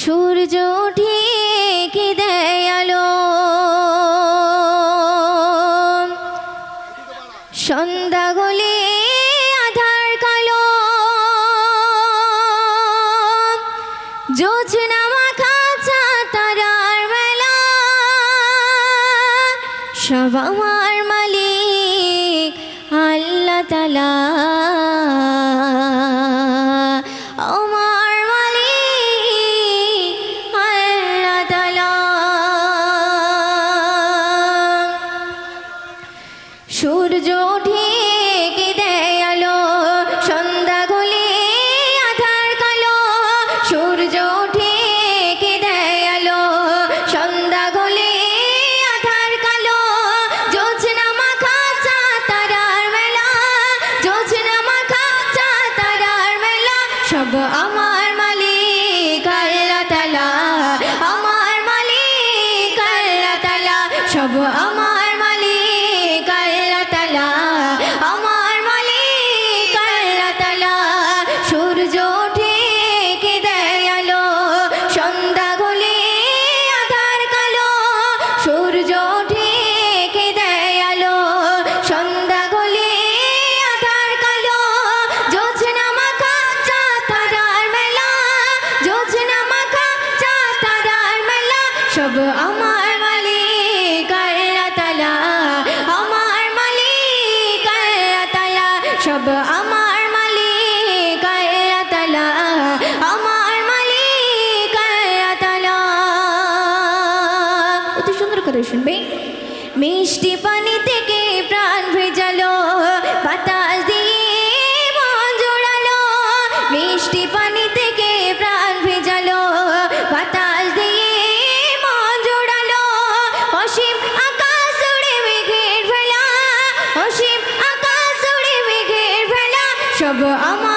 সূর্য ঢেকে দেয় আলো সন্ধ্যা গলে আধার কালো। জোছনা মাখা তারার বেলা সব করে শুনবে? মিষ্টি পানি থেকে প্রাণ ভেজালো, বাতাস দিয়ে মন জোড়ালো। মিষ্টি পানি থেকে প্রাণ ভেজালো, বাতাস দিয়ে মন জোড়ালো। অসীম আকাশ জুড়ে মেঘের ভেলা, অসীম আকাশ জুড়ে মেঘের ভেলা। সব আমার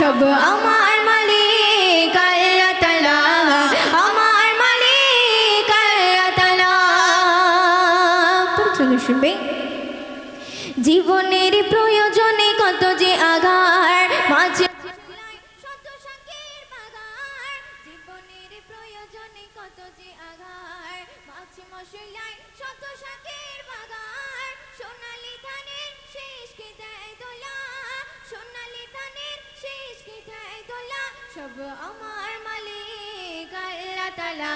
সব আমার চলে শুনবে। জীবনের প্রয়োজনে কত যে আঘার মাঝে আমার মালিক, আল্লাহ তালা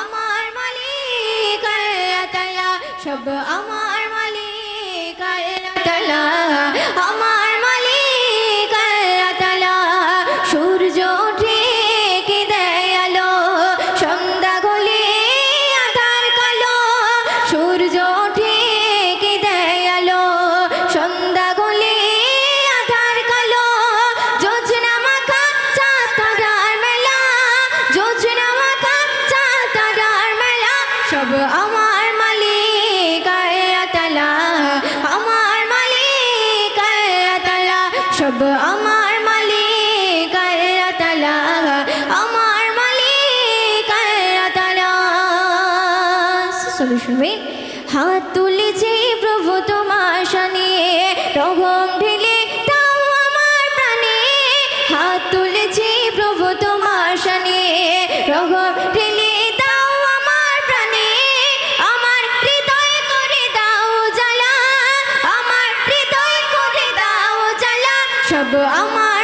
আমার মালিক আল্লাহ তালা সব আমার মালিক আল্লাহ। আমার শুনবে হাত তুলেছে প্রভু তোমার রঘম ঢেলে তাও আমার প্রাণে। হাত তুলেছে প্রভু তোমার রঘম ঢেলে দাও আমার দাও সব আমার